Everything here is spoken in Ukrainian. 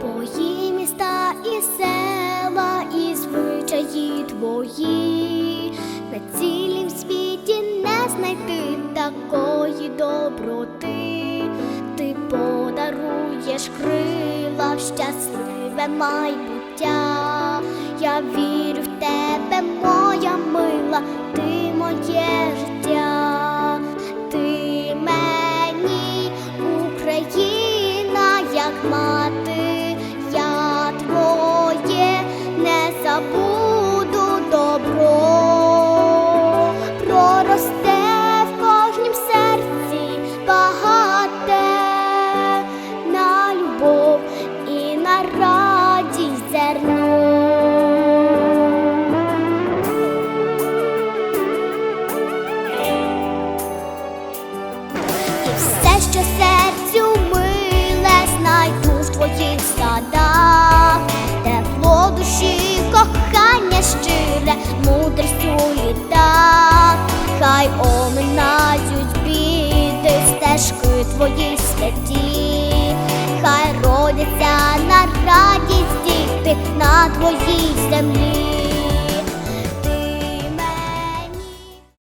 твої міста і села, і звичаї твої, на цілім світі не знайти такої доброти, ти подаруєш крила в щасливе майбуття. Я вірю в тебе, моя мила, ти моє життя, ти мені Україна, як мати. Стежки смерті, хай родяться на радість діти на твоїй землі.